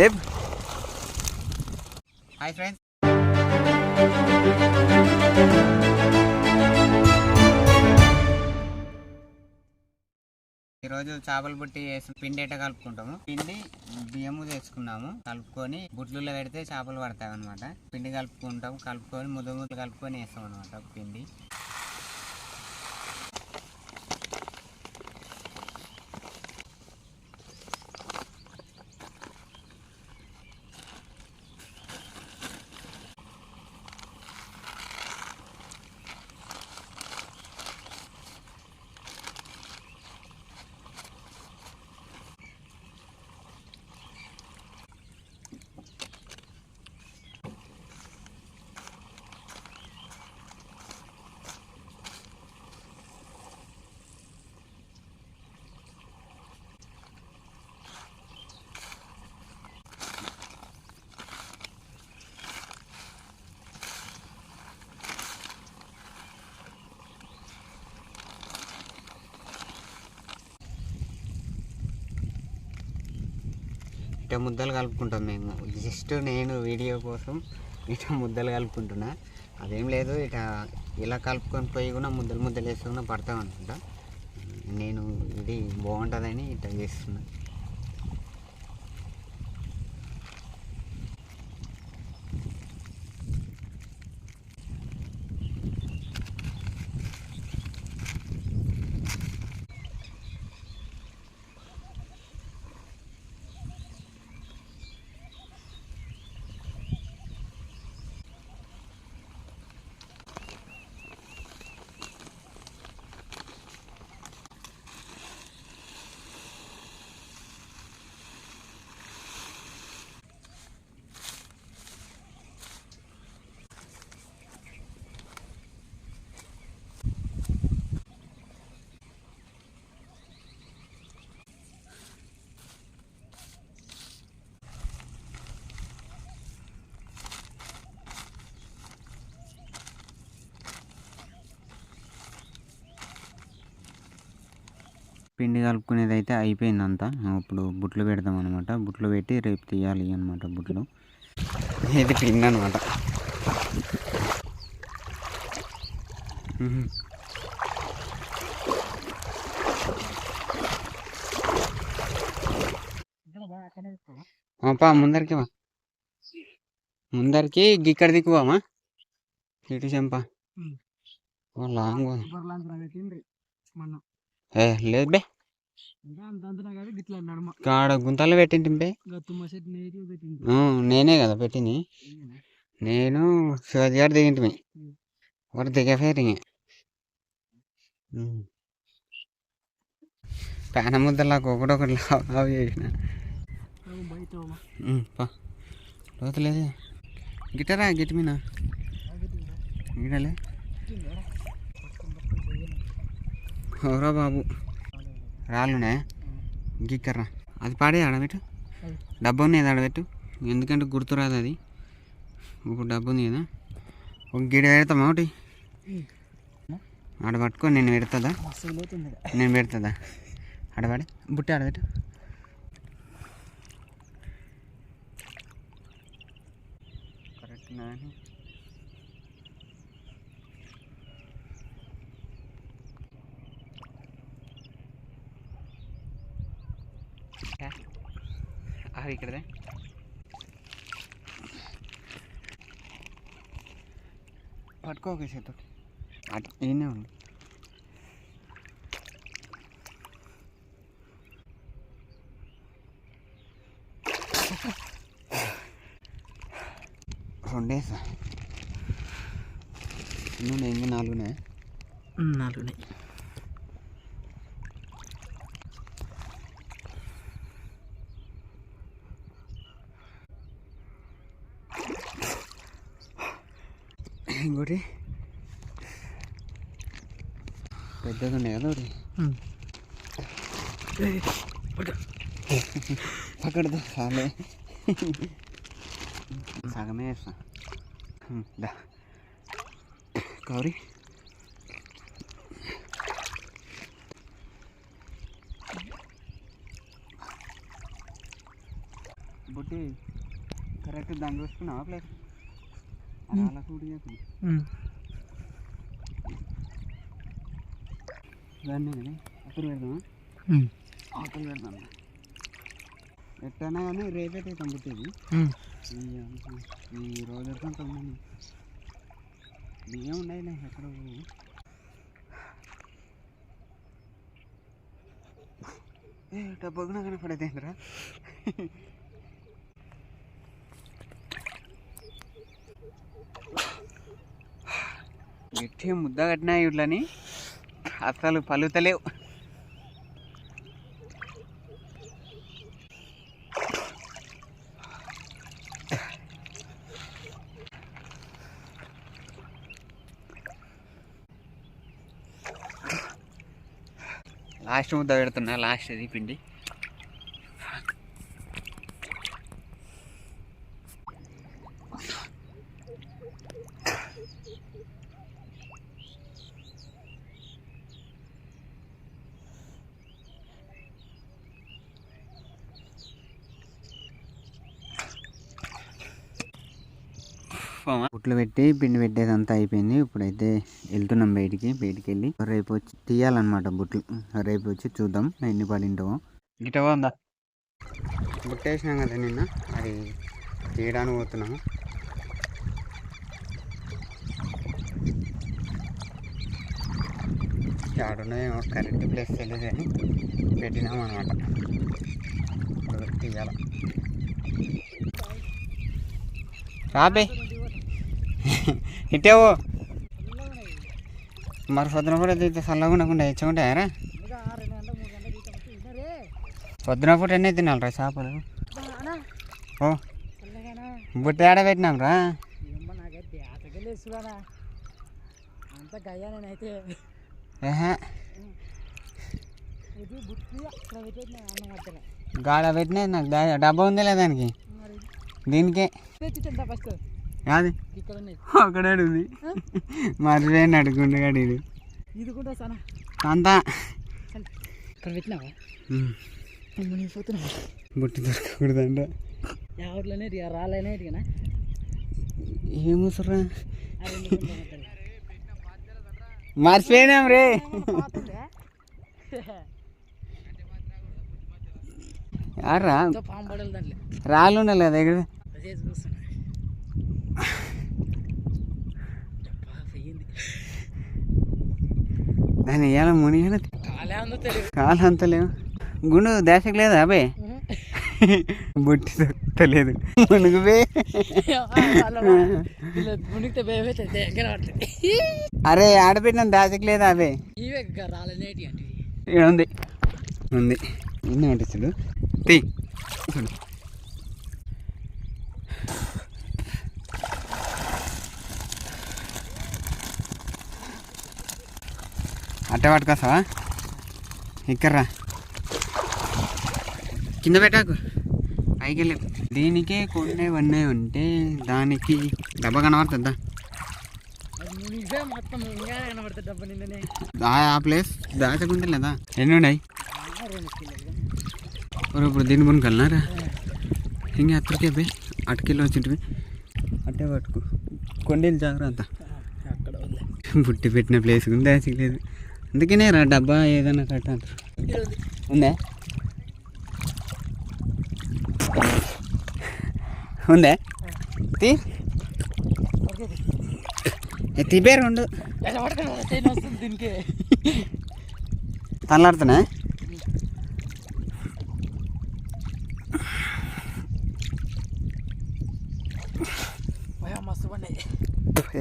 లేపు hi friends ఈరోజు చేపలు బుట్టి వేసి పిండి ఎట్ట కలుపుకుంటాము? పిండి బియ్యము తెచ్చుకున్నాము. కలుపుకొని బుట్లలో పెడితే చేపలు పడతాయి అనమాట పిండి కలుపుకుంటాం. కలుపుకొని ముద్ద ముద్ద కలుపుకొని వేస్తాం అనమాట పిండి. ఇట ముద్దలు కలుపుకుంటాం మేము. జస్ట్ నేను వీడియో కోసం ఇట ముద్దలు కలుపుకుంటున్నా. అదేం లేదు ఇట ఇలా కలుపుకొని పోయి కూడా ముద్దలు ముద్దలు వేసుకున్నా పడతాం అనుకుంటా. నేను ఇది బాగుంటుందని ఇట్లా చేస్తున్నా. పిండి కలుపుకునేది అయితే అయిపోయింది అంతా ఇప్పుడు బుట్లు పెడదాం అనమాట బుట్లు పెట్టి రేపు తీయాలి అనమాట బుట్లు. ఇది పిండి అనమాట పా ముందరికి వా ముందరికి ఇక్కడ దిక్కువామా ఇటు చెంప. ఓ లాంగ్ వా. ఏ లేదు బే. కాడ గుంతలు పెట్టింటి నేనే కదా పెట్టింది. నేను? శివాజీ గారు దిగింటిమి. వాడు దిగఫేరి పేన ముద్దలాగా ఒకటొకటి లావు లావు చేసిన. లోతులేదు. గిట్టరా గిట్ట మీద? గిడలే ఎవరా బాబు. రాళ్ళునే? గిక్కర్రా అది పాడే ఆడబెట్టు డబ్బు ఉన్నది ఆడబెట్టు ఎందుకంటే గుర్తురాదు అది. ఇప్పుడు డబ్బు ఉంది కదా. ఒక గిడ పెడతామా ఒకటి? ఆడ పట్టుకో నేను పెడుతుందా? నేను పెడుతుందా? ఆడబడి బుట్టి ఆడబెట్టు కరెక్ట్ అవి ఇక్కడదే పట్టుకోక చేతో అటు ఈయనే ఉంది రెండేసా నువ్వు ఇంకా నాలుగునే నాలుగు ఇంకోటి? పెద్దగా ఉన్నాయి కదా ఒకటి. పక్కడదు చాలే సగమే వేస్తా. కౌరి బుట్టి కరెక్ట్ దాన్ని చూసుకున్నావా ప్లేస్ దాన్ని కానీ అప్పుడు పెడదామా. ఆకులు పెడదాం ఎట్టనా కానీ రేపైతే పంపుతుంది ఉమ్. ఈ రోజు కొంతమంది బియ్యం ఉన్నాయి ఎక్కడ ఏ డబ్బుగా కనపడేదేంద్రా? ఎట్టి ముద్ద కట్టినా ఇట్లని? అసలు పలుతలేవు. లాస్ట్ ముద్ద పెడుతున్నా లాస్ట్ అది పిండి. పుట్లు పెట్టి పిండి పెట్టేది అంతా అయిపోయింది. ఇప్పుడైతే వెళ్తున్నాం బయటికి. బయటికి వెళ్ళి రేపు వచ్చి తీయాలన్నమాట బుట్లు. రేపు వచ్చి చూద్దాం. ఎన్ని పడింటావో. గిట ఉందా బుట్టేసినాం కదా నిన్న. అది తీయడానికి పోతున్నాము ఆడున్నాయేమో కరెక్ట్ ప్లేస్ తెలియదు కానీ పెట్టినాం అనమాట తీయాల. రాబే. ఇటేవో. మరి పొద్దున పూట అయితే చల్లగా ఉండకుండా ఇచ్చుకుంటాయారా పొద్దున పూట ఎన్ని తినాలి రా చేపలు? ఓ. బుట్ట ఏడ పెట్టినాం రా? ఇది గాడ పెట్టినా నాకు డబ్బా ఉందా లేదా దానికి. దీనికే కాదు ఉన్నాయి అక్కడ ఉంది మర్చిపోయింది అడుగుండు గాడు ఇది. ఇది కూడా సనా. అంతా ఇక్కడ పెట్టినావా? బుట్టి దొరకకూడదంట. ఎవరిలోనే రాలేనే ఇదిగనా ఏమోసరా. మర్చిపోయినాం రే. రాళ్ళు ఉండాలి కదా ఇక్కడ అదే చూస్తున్నా అబ్బా, పోయింది దాన్ని ఇవాళ మునిగా కాలే ఉందో తెలియదు కాలు అంత లేవు గుండు దేశకు లేదా అబే బుట్టి దగ్గర పడుతుంది అరే ఆడపెట్టిన దాచకు లేదా ఇక్కడ ఉంది. ఉంది ఎన్ని పట్టించుడు తీ. అట్ట పట్టుకొస్తావా? ఇక్కర్రా కింద పెట్టాకు. పైకి వెళ్ళి దీనికే కొన్ని వన్నీ ఉంటే దానికి డబ్బా కనబడుతుందా? ఆ- ప్లేస్ దాచకుంటే లేదా? ఎన్ని ఉన్నాయి ఇప్పుడు దీన్ని కొనుకెళ్ళినారా ఇంకా అక్కడికే పోయి అటుకెళ్ళి వచ్చింటివి. అట్టే పట్టుకో. కొండలు జాగ్రత్త. బుట్టి పెట్టిన ప్లేస్ ఉంది దాచికి లేదు అందుకనే రా డబ్బా ఏదైనా కట్ట అంటారు ఇది ఉంది. ఉందా? తీ. ఓకే ఏ, తీపే రెండు ఎలా పడుతుంది చైన్ వస్తుంది దీనికి తనలాడుతున్నా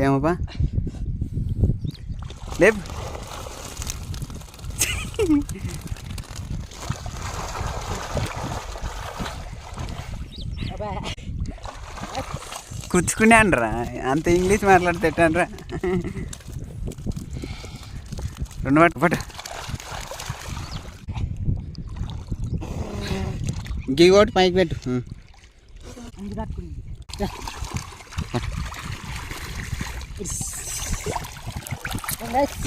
ఏమబ్బా లేపు. కూర్చుకున్నానరా అంత ఇంగ్లీష్ మాట్లాడితే రెండు పట్టు పట్టు. గీ ఒకటి పైకి పెట్టు. ఉం.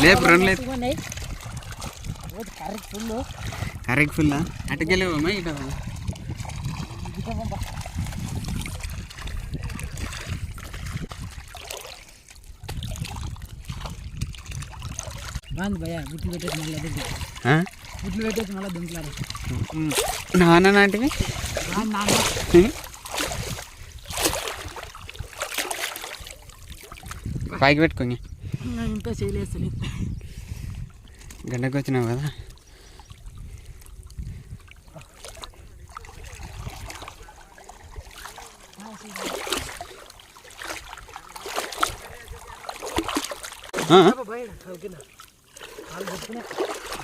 లేపు, రెండు లేదు కరెక్ట్ ఫుల్. అటుకెళ్ళిపోమా ఇట? బాగుంది భయ గుట్లు పెట్టేసి మళ్ళీ దుంకులారు గుట్లు పెట్టేసి మళ్ళీ దుంకులారు నాన్న నాటివి? పైకి పెట్టుకోండి. ఇంకా చేయలేదు గంటకు వచ్చినావు కదా?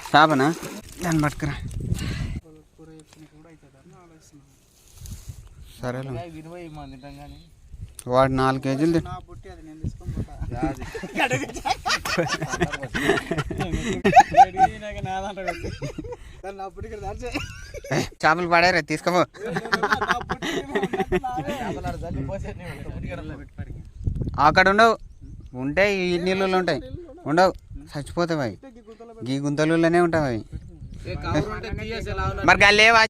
చేపనా దాన్ని పట్టుకురా. కానీ వాడు నాలుగు కేజీలు చేపలు పడారా తీసుకోపో. అక్కడ ఉండవు ఉంటాయి ఈ నీళ్ళలో ఉంటాయి. ఉండవు. చచ్చిపోతావు అవి. గీ గుంతలలోనే ఉంటాయి అవి. మరి గాలి లేవా?